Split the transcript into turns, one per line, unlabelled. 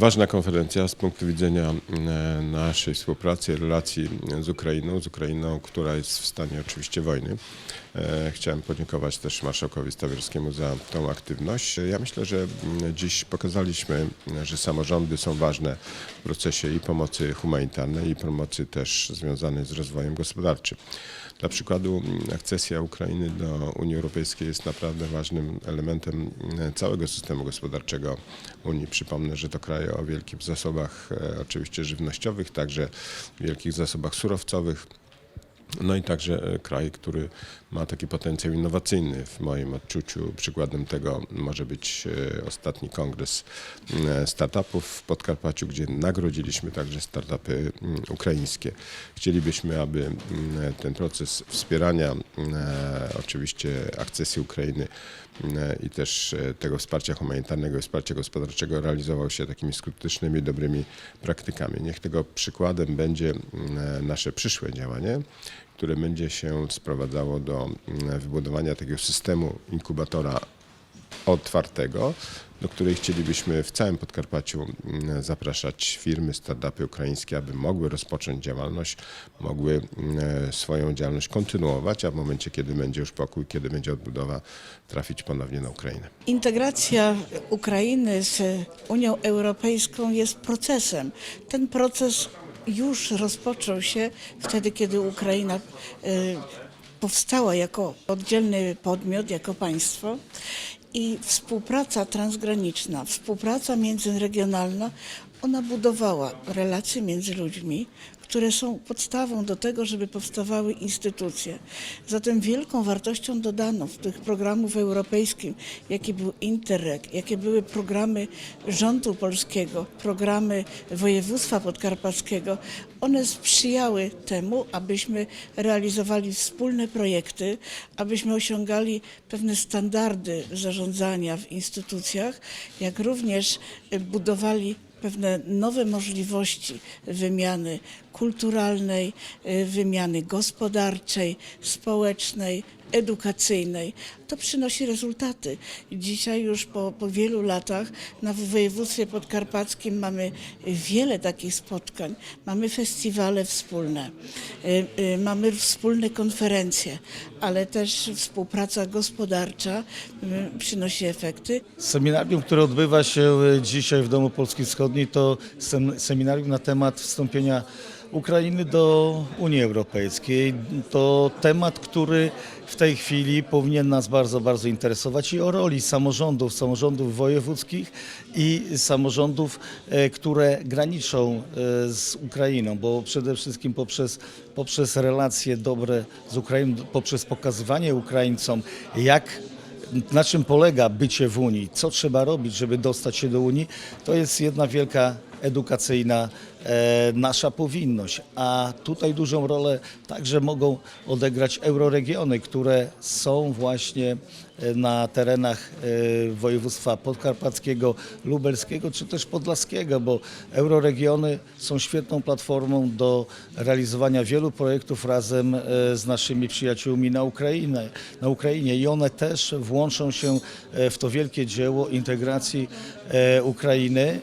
Ważna konferencja z punktu widzenia naszej współpracy, relacji z Ukrainą, z Ukrainą, która jest w stanie oczywiście wojny. E, Chciałem podziękować też marszałkowi Stawierskiemu za tą aktywność. Ja myślę, że dziś pokazaliśmy, że samorządy są ważne w procesie i pomocy humanitarnej, i pomocy też związanej z rozwojem gospodarczym. Dla przykładu akcesja Ukrainy do Unii Europejskiej jest naprawdę ważnym elementem całego systemu gospodarczego Unii. Przypomnę, że to kraje o wielkich zasobach e, oczywiście żywnościowych, także wielkich zasobach surowcowych. No i także e, kraj, który ma taki potencjał innowacyjny. W moim odczuciu przykładem tego może być e, ostatni kongres e, startupów w Podkarpaciu, gdzie nagrodziliśmy także startupy ukraińskie. Chcielibyśmy, aby ten proces wspierania oczywiście akcesji Ukrainy i też tego wsparcia humanitarnego i wsparcia gospodarczego realizował się takimi skutecznymi, dobrymi praktykami. Niech tego przykładem będzie nasze przyszłe działanie, które będzie się sprowadzało do mm, wybudowania takiego systemu inkubatora otwartego, do której chcielibyśmy w całym Podkarpaciu mm, zapraszać firmy, startupy ukraińskie, aby mogły rozpocząć działalność, mogły mm, swoją działalność kontynuować, a w momencie, kiedy będzie już pokój, kiedy będzie odbudowa, trafić ponownie na Ukrainę.
Integracja Ukrainy z Unią Europejską jest procesem. Ten proces już rozpoczął się wtedy, kiedy Ukraina e, powstała jako oddzielny podmiot, jako państwo. I współpraca transgraniczna, współpraca międzyregionalna, ona budowała relacje między ludźmi, które są podstawą do tego, żeby powstawały instytucje. Zatem wielką wartością dodaną w tych programów europejskich, jakie był Interreg, jakie były programy rządu polskiego, programy województwa podkarpackiego, one sprzyjały temu, abyśmy realizowali wspólne projekty, abyśmy osiągali pewne standardy zarządzania w instytucjach, jak również y, budowali pewne nowe możliwości wymiany kulturalnej, y, wymiany gospodarczej, społecznej, edukacyjnej. To przynosi rezultaty. Dzisiaj już po, po wielu latach na województwie podkarpackim mamy wiele takich spotkań. Mamy festiwale wspólne, y, y, mamy wspólne konferencje, ale też współpraca gospodarcza y, przynosi efekty.
Seminarium, które odbywa się dzisiaj w Domu Polski Wschodniej, to sem- seminarium na temat wstąpienia Ukrainy do Unii Europejskiej. To temat, który w tej chwili powinien nas bardzo, bardzo interesować i o roli samorządów, samorządów wojewódzkich i samorządów, e, które graniczą e, z Ukrainą, bo przede wszystkim poprzez, poprzez relacje dobre z Ukrainą, poprzez pokazywanie Ukraińcom, jak na czym polega bycie w Unii, co trzeba robić, żeby dostać się do Unii, to jest jedna wielka edukacyjna e, nasza powinność. A tutaj dużą rolę także mogą odegrać euroregiony, które są właśnie e, na terenach e, województwa podkarpackiego, lubelskiego czy też podlaskiego, bo euroregiony są świetną platformą do realizowania wielu projektów razem z naszymi przyjaciółmi na Ukrainie, na Ukrainie i one też włączą się w to wielkie dzieło integracji Ukrainy